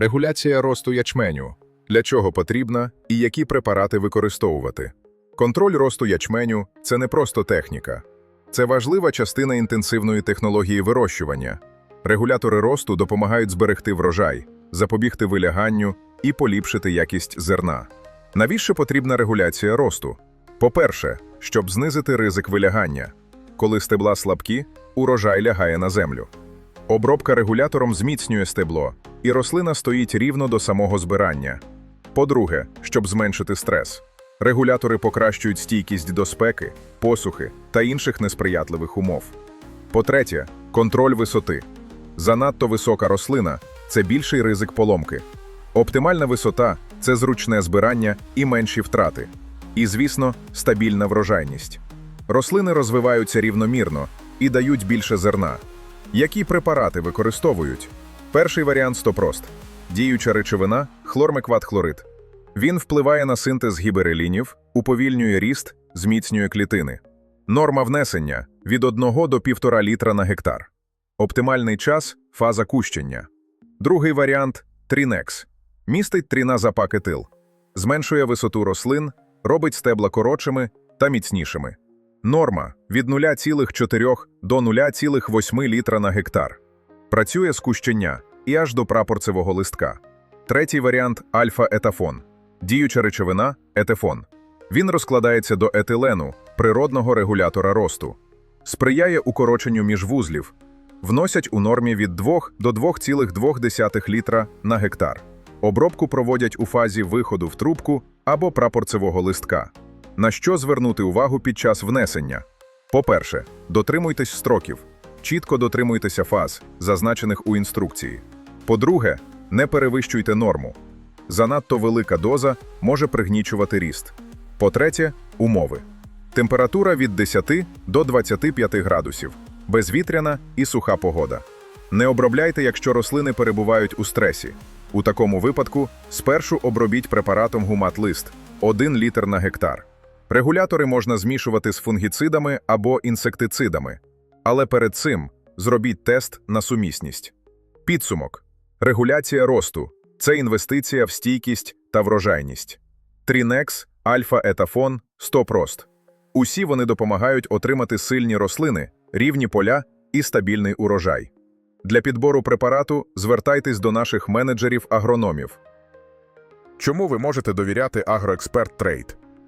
Регуляція росту ячменю. Для чого потрібна і які препарати використовувати. Контроль росту ячменю це не просто техніка. Це важлива частина інтенсивної технології вирощування. Регулятори росту допомагають зберегти врожай, запобігти виляганню і поліпшити якість зерна. Навіщо потрібна регуляція росту? По-перше, щоб знизити ризик вилягання. Коли стебла слабкі, урожай лягає на землю. Обробка регулятором зміцнює стебло, і рослина стоїть рівно до самого збирання. По-друге, щоб зменшити стрес. Регулятори покращують стійкість до спеки, посухи та інших несприятливих умов. По-третє, контроль висоти. Занадто висока рослина це більший ризик поломки. Оптимальна висота це зручне збирання і менші втрати. І, звісно, стабільна врожайність. Рослини розвиваються рівномірно і дають більше зерна. Які препарати використовують? Перший варіант стопрост. Діюча речовина хлормекват-хлорид. Він впливає на синтез гіберелінів, уповільнює ріст, зміцнює клітини. Норма внесення від 1 до 1,5 літра на гектар. Оптимальний час фаза кущення. Другий варіант трінекс. Містить тріназапакетил. Зменшує висоту рослин, робить стебла коротшими та міцнішими. Норма від 0,4 до 0,8 літра на гектар. Працює з кущення і аж до прапорцевого листка. Третій варіант альфа-етафон. Діюча речовина етефон. Він розкладається до етилену, природного регулятора росту. Сприяє укороченню міжвузлів. Вносять у нормі від 2 до 2,2 літра на гектар. Обробку проводять у фазі виходу в трубку або прапорцевого листка. На що звернути увагу під час внесення? По-перше, дотримуйтесь строків. Чітко дотримуйтеся фаз, зазначених у інструкції. По-друге, не перевищуйте норму. Занадто велика доза може пригнічувати ріст. По-третє, умови. Температура від 10 до 25 градусів, безвітряна і суха погода. Не обробляйте, якщо рослини перебувають у стресі. У такому випадку спершу обробіть препаратом гумат-лист 1 літр на гектар. Регулятори можна змішувати з фунгіцидами або інсектицидами, але перед цим зробіть тест на сумісність. Підсумок. Регуляція росту це інвестиція в стійкість та врожайність. Трінекс, альфа-етафон, стопрост. Усі вони допомагають отримати сильні рослини, рівні поля і стабільний урожай. Для підбору препарату звертайтесь до наших менеджерів-агрономів. Чому ви можете довіряти Агроексперт Трейд?